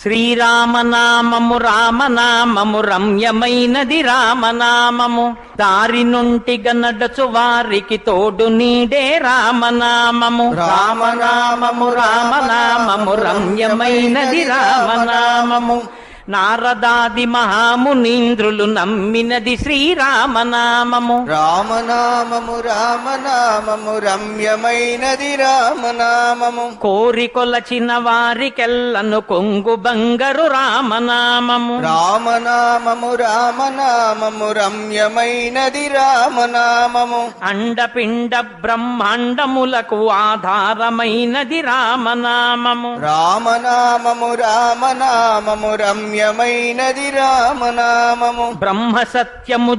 శ్రీరామనామము రామనామము రమ్యమైనది రామనామము. దారి నుంటిగా నడచు వారికి తోడు నీడే రామనామము. రామనామము రామనామము రమ్యమైనది రామనామము. నారదాది మహామునీంద్రులు నమ్మినది శ్రీరామనామము. రామనామము రామనామము రమ్యమైనది రామనామము. కోరి కొలచిన వారికెల్లను కొంగు బంగరు రామనామము. రామనామము రామనామము రమ్యమైనది రామనామము. అండపిండ బ్రహ్మాండములకు ఆధారమైనది రామనామము. రామనామము రామనామము రమ్యమైనది రామనామము. బ్రహ్మ సత్యము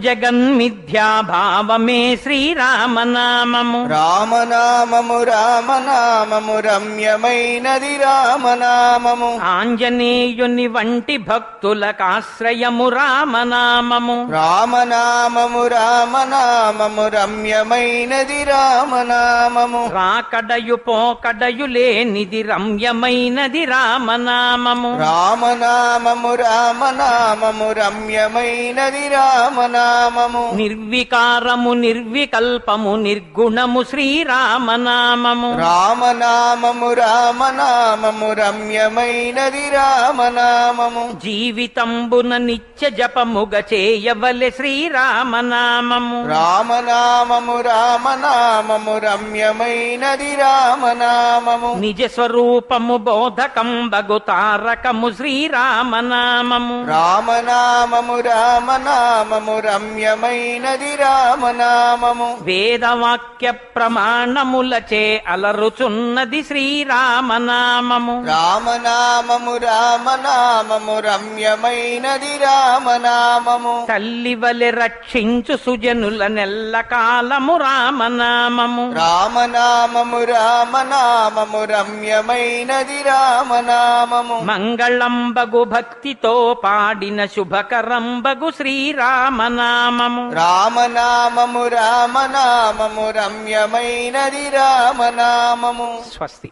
భావమే శ్రీరామనామము. రామనామము రామనామము రమ్యమైనది రామనామము. ఆంజనేయుని వంటి భక్తులకు ఆశ్రయము రామనామము. రామనామము రామనామము రమ్యమైనది రామనామము. రాకడయు పోకడయు లేనిది రమ్యమైనది రామనామము. రామనామము రామనామము రమ్యమైనది రామనామము. నిర్వికారము నిర్వికల్పము నిర్గుణము శ్రీరామనామము. రామనామము రామనామము రమ్యమైనది రామనామము. జీవితంబున నిత్య జపముగ చేయవలె శ్రీరామనామము. రామనామము రామనామము రమ్యమైనది రామనామము. నిజ స్వరూపము బోధకంబగు తారకము శ్రీరామనామము. రామనామము. రామనామము రమ్యమైనది రామనామము. వేదవాక్య ప్రమాణములచే అలరుచున్నది శ్రీరామనామము. రామనామము రామనామము రమ్యమైనది రామనామము. తల్లి వలె రక్షించు సుజనుల నెల్ల కాలము రామనామము. రామనామము రామనామము రమ్యమైనది రామనామము. మంగళంబగు భక్తితో పాడిన శుభకరంబగు శ్రీరామనామము. రామనామము రామనామము రమ్యమైనది రామనామము. స్వస్తి.